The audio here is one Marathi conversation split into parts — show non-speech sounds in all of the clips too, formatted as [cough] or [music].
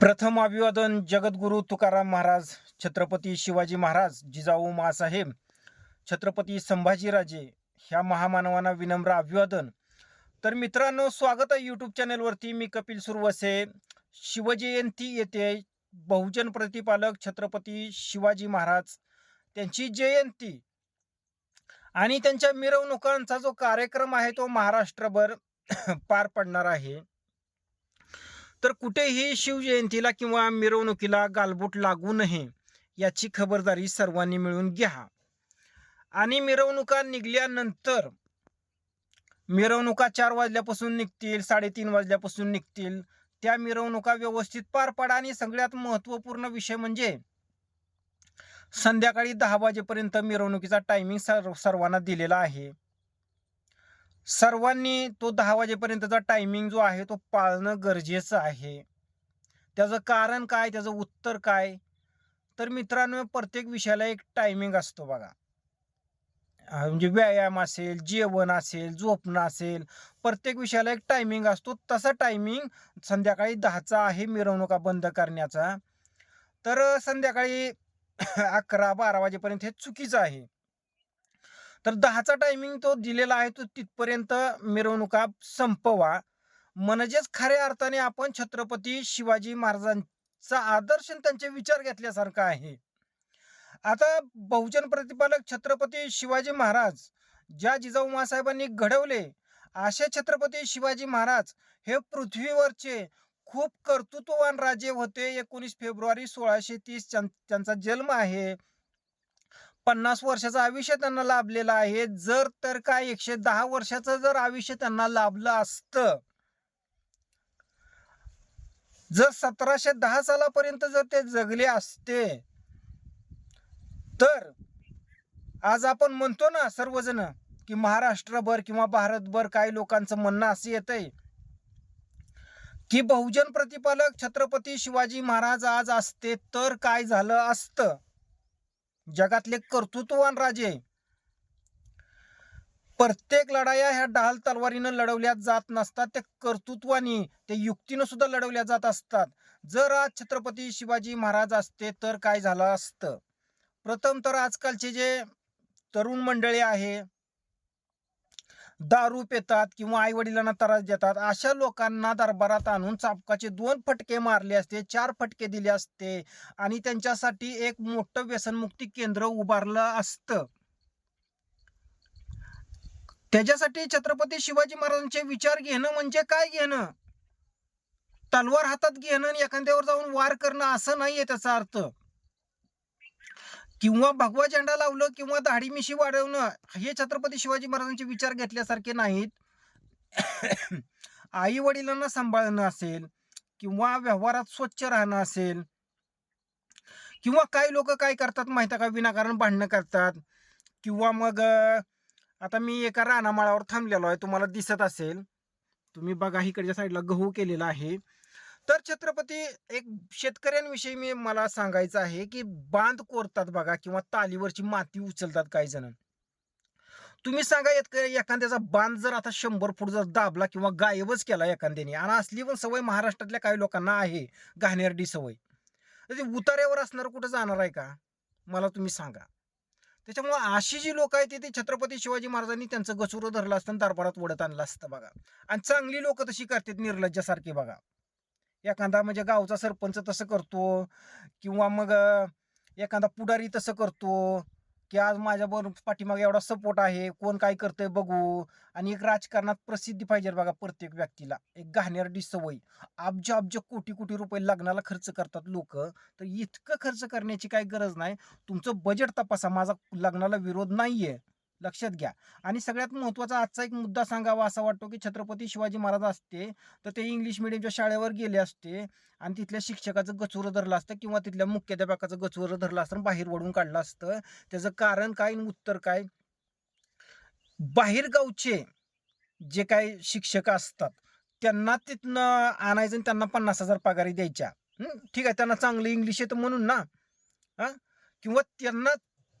प्रथम अभिवादन जगद्गुरु तुकाराम महाराज छत्रपती शिवाजी महाराज जिजाऊ मासाहेब छत्रपती संभाजीराजे ह्या महामानवांना विनम्र अभिवादन. तर मित्रांनो स्वागत आहे यूट्यूब चॅनेलवरती मी कपिल सुरवसे. शिवजयंती येते. बहुजन प्रतिपालक छत्रपती शिवाजी महाराज त्यांची जयंती. आणि त्यांच्या मिरवणुकांचा जो कार्यक्रम आहे तो महाराष्ट्रभर [coughs] पार पडणार आहे. तर कुठेही शिवजयंतीला किंवा मिरवणुकीला गालबोट लागू नये याची खबरदारी सर्वांनी मिळून घ्या. आणि मिरवणुका निघल्यानंतर मिरवणुका चार वाजल्यापासून निघतील साडेतीन वाजल्यापासून निघतील. त्या मिरवणुका व्यवस्थित पार पाडा आणि सगळ्यात महत्त्वपूर्ण विषय म्हणजे संध्याकाळी दहा वाजेपर्यंत मिरवणुकीचा टायमिंग सर्व सर्वांना दिलेला आहे. सर्वांनी तो दहा वाजेपर्यंतचा टायमिंग जो आहे तो पाळणं गरजेचं आहे. त्याचं कारण काय? त्याचं उत्तर काय? तर मित्रांनो प्रत्येक विषयाला एक टायमिंग असतो बघा. म्हणजे व्यायाम असेल जेवण असेल झोपणं असेल प्रत्येक विषयाला एक टायमिंग असतो. तसा टायमिंग संध्याकाळी दहाचा आहे मिरवणुका बंद करण्याचा. तर संध्याकाळी [coughs] अकरा बारा वाजेपर्यंत हे चुकीचं आहे. तर दहाचा टायमिंग तो दिलेला आहे तो तिथपर्यंत मिरवणुका संपवा. म्हणजेच खऱ्या अर्थाने आपण छत्रपती शिवाजी महाराजांचा आदर्श त्यांचे विचार घेतल्यासारखा आहे. आता बहुजन प्रतिपालक छत्रपती शिवाजी महाराज ज्या जिजाऊ मासाहेबांनी घडवले असे छत्रपती शिवाजी महाराज हे पृथ्वीवरचे खूप कर्तृत्ववान राजे होते. एकोणीस फेब्रुवारी सोळाशे तीस त्यांचा जन्म आहे. पन्नास वर्षाचं आयुष्य त्यांना लाभलेलं आहे. जर तर काय एकशे दहा वर्षाचं जर आयुष्य त्यांना लाभलं असतं. जर सतराशे दहा सालापर्यंत जर ते जगले असते तर आज आपण म्हणतो ना सर्वजण की महाराष्ट्रभर किंवा भारतभर काही लोकांचं म्हणणं असं येतंय की बहुजन प्रतिपालक छत्रपती शिवाजी महाराज आज असते तर काय झालं असतं? जगातले कर्तृत्ववान राजे प्रत्येक लढाया ह्या ढाल तलवारीनं लढवल्या जात नसतात त्या कर्तृत्वानी ते युक्तीनं सुद्धा लढवल्या जात असतात. जर आज छत्रपती शिवाजी महाराज असते तर काय झालं असतं? प्रथम तर आजकालचे जे तरुण मंडळी आहे दारू पितात किंवा आई वडिलांना त्रास देतात अशा लोकांना दरबारात आणून चापकाचे दोन फटके मारले असते चार फटके दिले असते आणि त्यांच्यासाठी एक मोठं व्यसनमुक्ती केंद्र उभारलं असतं. त्याच्यासाठी छत्रपती शिवाजी महाराजांचे विचार घेणं म्हणजे काय घेणं? तलवार हातात घेणं आणि एखाद्यावर जाऊन वार करणं असं नाहीये त्याचा अर्थ. किंवा भगवा झेंडा लावलं किंवा दाढी मिशी वाढवणं हे छत्रपती शिवाजी महाराजांचे विचार घेतल्यासारखे नाहीत. [coughs] आई वडिलांना सांभाळणं असेल किंवा व्यवहारात स्वच्छ राहणं असेल किंवा काही लोक काय करतात माहिती आहे का? विनाकारण भांडणं करतात किंवा मग आता मी एका रानामाळावर थांबलेलो आहे तुम्हाला दिसत असेल. तुम्ही बघा इकडच्या साईडला गहू केलेला आहे. तर छत्रपती एक शेतकऱ्यांविषयी मी मला सांगायचं आहे की बांध कोरतात बघा किंवा तालीवरची माती उचलतात काही जण. तुम्ही सांगा एक- एखाद्याचा बांध जर आता शंभर फूट जर दाबला किंवा गायबच केला एखाद्याने आणि असली पण सवय महाराष्ट्रातल्या काही लोकांना आहे घाणेरडी सवय. तर ते उतार्यावर असणार कुठं जाणार आहे का? मला तुम्ही सांगा. त्याच्यामुळं अशी जी लोक आहेत ती- ती छत्रपती शिवाजी महाराजांनी त्यांचं गचुरं धरलं असतं आणि दरबारात ओढत आणलं असतं बघा. आणि चांगली लोक तशी करतात निर्लज्जासारखी बघा. एखादा म्हणजे गावचा सरपंच तसं करतो किंवा मग एखादा पुढारी तसं करतो की आज माझ्याबरोबर पाठीमागे एवढा सपोर्ट आहे कोण काय करतंय बघू. आणि एक राजकारणात प्रसिद्धी पाहिजे बघा प्रत्येक व्यक्तीला. एक घाणेरडी सवय. अब्ज अब्ज कोटी कोटी रुपये लग्नाला खर्च करतात लोक. तर इतकं खर्च करण्याची काही गरज नाही. तुमचं बजेट तपासा. माझा लग्नाला विरोध नाहीये. लक्षात घ्या. आणि सगळ्यात महत्त्वाचा आजचा एक मुद्दा सांगावा असा वाटतो की छत्रपती शिवाजी महाराज असते तर ते इंग्लिश मिडियमच्या शाळेवर गेले असते आणि तिथल्या शिक्षकाचं गचुरं धरलं असतं किंवा तिथल्या मुख्याध्यापकाचं गचुरं धरलं असतं आणि बाहेर वडून काढलं असतं. त्याचं कारण काय आणि उत्तर काय? बाहेरगावचे जे काही शिक्षक असतात त्यांना तिथनं आणायचं आणि त्यांना पन्नास हजार पगारी द्यायच्या. ठीक आहे त्यांना चांगलं इंग्लिश येतं म्हणून ना? किंवा त्यांना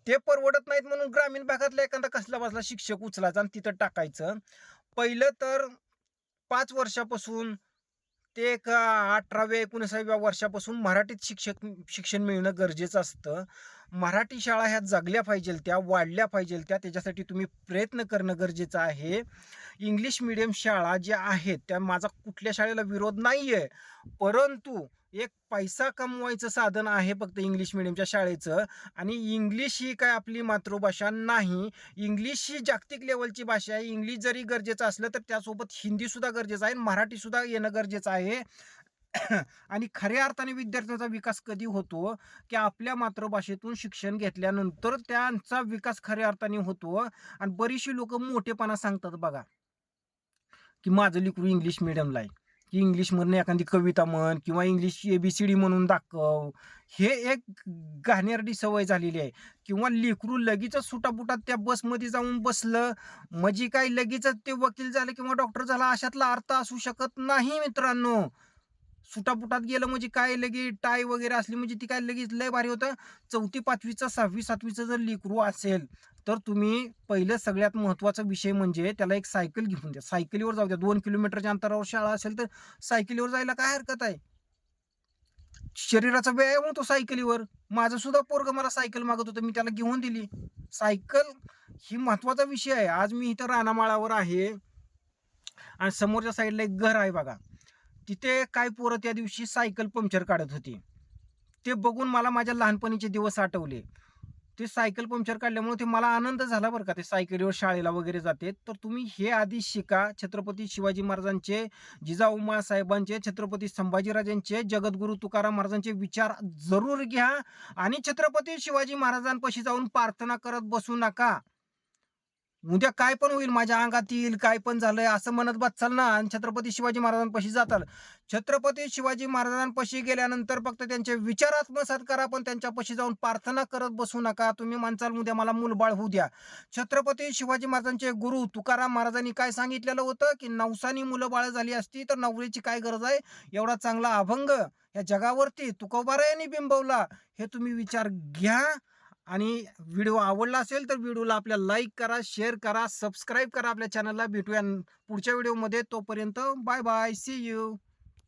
ते परवडत नाहीत म्हणून ग्रामीण भागातला एखादा कसला बसला शिक्षक उचलायचा आणि तिथं टाकायचं. पहिलं तर पाच वर्षापासून ते एक अठराव्या एकोणीसाव्या वर्षापासून मराठीत शिक्षक शिक्षण मिळणं गरजेचं असतं. मराठी शाळा ह्या जगल्या पाहिजेल त्या वाढल्या पाहिजेल त्या त्याच्यासाठी तुम्ही प्रयत्न करणं गरजेचं आहे. इंग्लिश मिडियम शाळा ज्या आहेत त्या माझा कुठल्या शाळेला विरोध नाही आहे परंतु एक पैसा कमवायचं साधन आहे फक्त इंग्लिश मिडियमच्या शाळेचं. आणि इंग्लिश ही काय आपली मातृभाषा नाही. इंग्लिश ही जागतिक लेवलची भाषा आहे. इंग्लिश जरी गरजेचं असलं तर त्यासोबत हिंदीसुद्धा गरजेचं आहे मराठी सुद्धा येणं गरजेचं आहे. [coughs] आणि खऱ्या अर्थाने विद्यार्थ्यांचा विकास कधी होतो की आपल्या मातृभाषेतून शिक्षण घेतल्यानंतर त्यांचा विकास खऱ्या अर्थाने होतो. आणि बरीचशी लोक मोठेपणा सांगतात बघा की माझं लिकरू इंग्लिश मिडियमला आहे. की इंग्लिशमधनं एखादी कविता म्हण किंवा इंग्लिश एबीसीडी म्हणून दाखव. हे एक घाणेरडी सवय झालेली आहे. किंवा लेकरू लगेचच सुटापुटात त्या बसमध्ये जाऊन बसलं. म्हणजे काय लगेचच ते वकील झालं किंवा डॉक्टर झाला अशातला अर्थ असू शकत नाही मित्रांनो. सुटापुटात गेलं म्हणजे काय लगे टाय वगैरे असली म्हणजे ती काय लगेच लय भारी होतं. चौथी पाचवीचं सहावी सातवीचं जर लेकरू असेल तर तुम्ही पहिलं सगळ्यात महत्त्वाचा विषय म्हणजे त्याला एक सायकल घेऊन द्या. सायकलीवर जाऊ द्या. दोन किलोमीटरच्या अंतरावर शाळा असेल तर सायकलीवर जायला काय हरकत आहे? शरीराचा व्यायाम होतो सायकलीवर. माझं सुद्धा पोरग मला सायकल मागत होतं. मी त्याला घेऊन दिली. सायकल ही महत्त्वाचा विषय आहे. आज मी इथं रानामाळावर आहे. आणि समोरच्या साईडला एक घर आहे बघा. तिथे काय पोरं त्या दिवशी सायकल पंक्चर काढत होती. ते बघून मला माझ्या लहानपणीचे दिवस आठवले. ते सायकल पंक्चर काढल्यामुळे ते मला आनंद झाला बरं का. ते सायकलीवर शाळेला वगैरे जाते. तर तुम्ही हे आधी शिका. छत्रपती शिवाजी महाराजांचे जिजाऊ साहेबांचे छत्रपती संभाजीराजांचे जगद्गुरू तुकाराम महाराजांचे विचार जरूर घ्या. आणि छत्रपती शिवाजी महाराजांपाशी जाऊन प्रार्थना करत बसू नका. उद्या काय पण होईल माझ्या अंगात येईल काय पण झालंय असं म्हणत बसाल ना. आणि छत्रपती शिवाजी महाराजांपाशी जाताल छत्रपती शिवाजी महाराजांपाशी गेल्यानंतर फक्त त्यांचे विचार आत्मसात करा पण त्यांच्यापाशी जाऊन प्रार्थना करत बसू नका. तुम्ही माणसाल उद्या मला मूलबाळ होऊ द्या. छत्रपती शिवाजी महाराजांचे गुरु तुकाराम महाराजांनी काय सांगितलेलं होतं? की नवसानी मुलं बाळ झाली असती तर नवरीची काय गरज आहे? एवढा चांगला अभंग या जगावरती तुकोबारायांनी बिंबवला. हे तुम्ही विचार घ्या. आणि व्हिडिओ आवडला असेल तर व्हिडिओला आपल्या लाईक करा शेअर करा सबस्क्राईब करा आपल्या चॅनलला. भेटूया पुढच्या व्हिडिओमध्ये. तोपर्यंत बाय बाय. C you